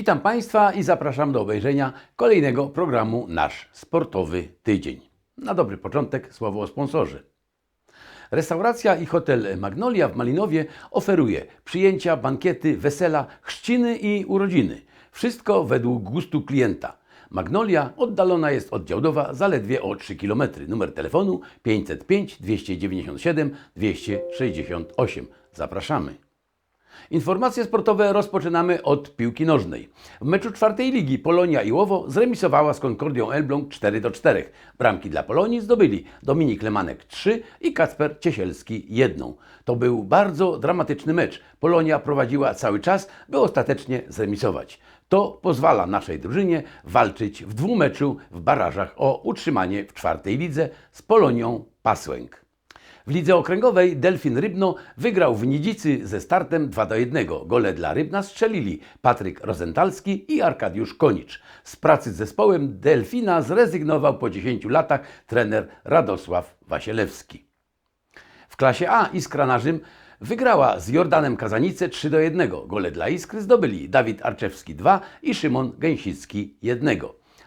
Witam Państwa i zapraszam do obejrzenia kolejnego programu Nasz Sportowy Tydzień. Na dobry początek słowo o sponsorze. Restauracja i hotel Magnolia w Malinowie oferuje przyjęcia, bankiety, wesela, chrzciny i urodziny. Wszystko według gustu klienta. Magnolia oddalona jest od Działdowa zaledwie o 3 km. Numer telefonu 505 297 268. Zapraszamy. Informacje sportowe rozpoczynamy od piłki nożnej. W meczu czwartej ligi Polonia i Łowo zremisowała z Concordią Elbląg 4 do 4. Bramki dla Polonii zdobyli Dominik Lemanek 3 i Kacper Ciesielski 1. To był bardzo dramatyczny mecz. Polonia prowadziła cały czas, by ostatecznie zremisować. To pozwala naszej drużynie walczyć w dwumeczu w barażach o utrzymanie w czwartej lidze z Polonią Pasłęk. W lidze okręgowej Delfin Rybno wygrał w Nidzicy ze startem 2 do 1. Gole dla Rybna strzelili Patryk Rozentalski i Arkadiusz Konicz. Z pracy z zespołem Delfina zrezygnował po 10 latach trener Radosław Wasielewski. W klasie A Iskra na Rzym wygrała z Jordanem Kazanice 3 do 1. Gole dla Iskry zdobyli Dawid Arczewski 2 i Szymon Gęsicki 1.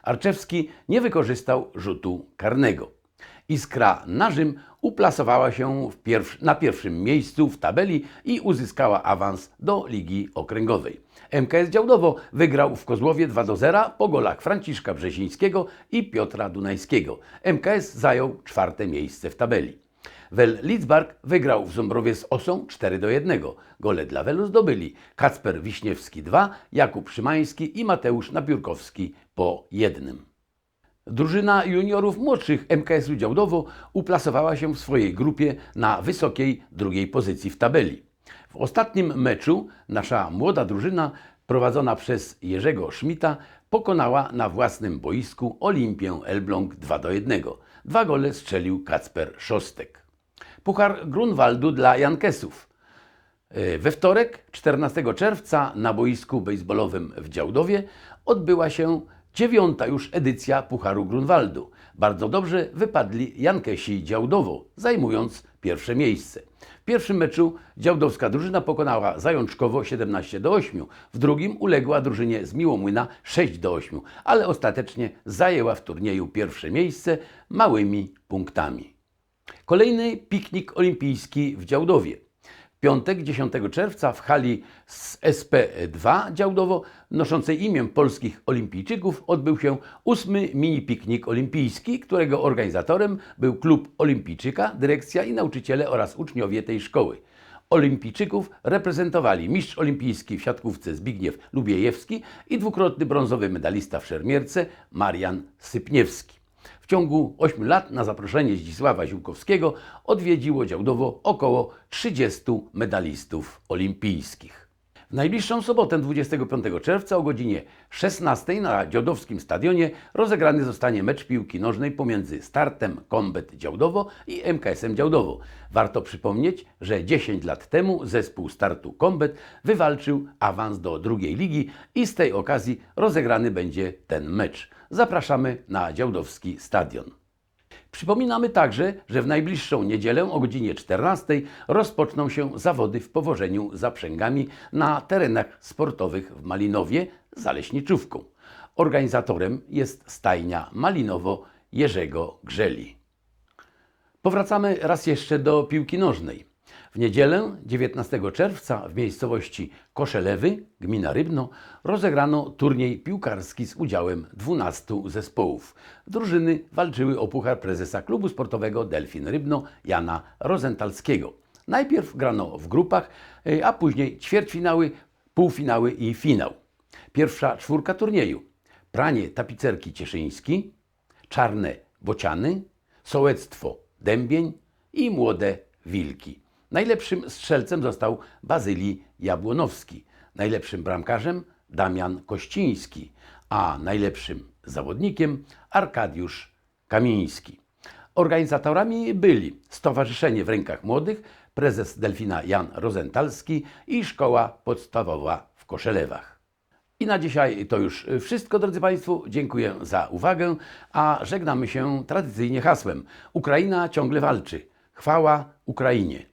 Arczewski nie wykorzystał rzutu karnego. Iskra na Rzym uplasowała się pierw na pierwszym miejscu w tabeli i uzyskała awans do Ligi Okręgowej. MKS Działdowo wygrał w Kozłowie 2 do 0 po golach Franciszka Brzezińskiego i Piotra Dunajskiego. MKS zajął czwarte miejsce w tabeli. Wel Lidzbark wygrał w Ząbrowie z Osą 4 do 1. Gole dla Welu zdobyli Kacper Wiśniewski 2, Jakub Szymański i Mateusz Napiórkowski po jednym. Drużyna juniorów młodszych MKS-u Działdowo uplasowała się w swojej grupie na wysokiej drugiej pozycji w tabeli. W ostatnim meczu nasza młoda drużyna, prowadzona przez Jerzego Szmita, pokonała na własnym boisku Olimpię Elbląg 2 do 1. Dwa gole strzelił Kacper Szostek. Puchar Grunwaldu dla Jankesów. E, We wtorek, 14 czerwca, na boisku bejsbolowym w Działdowie odbyła się dziewiąta już edycja Pucharu Grunwaldu. Bardzo dobrze wypadli Jankesi Działdowo, zajmując pierwsze miejsce. W pierwszym meczu działdowska drużyna pokonała Zajączkowo 17 do 8, w drugim uległa drużynie z Miłomłyna 6 do 8, ale ostatecznie zajęła w turnieju pierwsze miejsce małymi punktami. Kolejny piknik olimpijski w Działdowie. Piątek 10 czerwca w hali z SP2 Działdowo, noszącej imię polskich olimpijczyków, odbył się ósmy mini piknik olimpijski, którego organizatorem był klub olimpijczyka, dyrekcja i nauczyciele oraz uczniowie tej szkoły. Olimpijczyków reprezentowali mistrz olimpijski w siatkówce Zbigniew Lubiejewski i dwukrotny brązowy medalista w szermierce Marian Sypniewski. Ciągu 8 lat na zaproszenie Zdzisława Ziółkowskiego odwiedziło Działdowo około 30 medalistów olimpijskich. Najbliższą sobotę 25 czerwca o godzinie 16 na Dziodowskim Stadionie rozegrany zostanie mecz piłki nożnej pomiędzy Startem Kombet Działdowo i MKS-em Działdowo. Warto przypomnieć, że 10 lat temu zespół Startu Kombet wywalczył awans do drugiej ligi i z tej okazji rozegrany będzie ten mecz. Zapraszamy na Działdowski Stadion. Przypominamy także, że w najbliższą niedzielę o godzinie 14 rozpoczną się zawody w powożeniu zaprzęgami na terenach sportowych w Malinowie za leśniczówką. Organizatorem jest stajnia Malinowo Jerzego Grzeli. Powracamy raz jeszcze do piłki nożnej. W niedzielę 19 czerwca w miejscowości Koszelewy, gmina Rybno, rozegrano turniej piłkarski z udziałem 12 zespołów. Drużyny walczyły o puchar prezesa klubu sportowego Delfin Rybno Jana Rozentalskiego. Najpierw grano w grupach, y, a później ćwierćfinały, półfinały i finał. Pierwsza czwórka turnieju. Pranie tapicerki Cieszyński, Czarne Bociany, Sołectwo Dębień i Młode Wilki. Najlepszym strzelcem został Bazylii Jabłonowski, najlepszym bramkarzem Damian Kościński, a najlepszym zawodnikiem Arkadiusz Kamiński. Organizatorami byli Stowarzyszenie w Rękach Młodych, prezes Delfina Jan Rozentalski i Szkoła Podstawowa w Koszelewach. I na dzisiaj to już wszystko, drodzy Państwo. Dziękuję za uwagę, a żegnamy się tradycyjnie hasłem: Ukraina ciągle walczy. Chwała Ukrainie.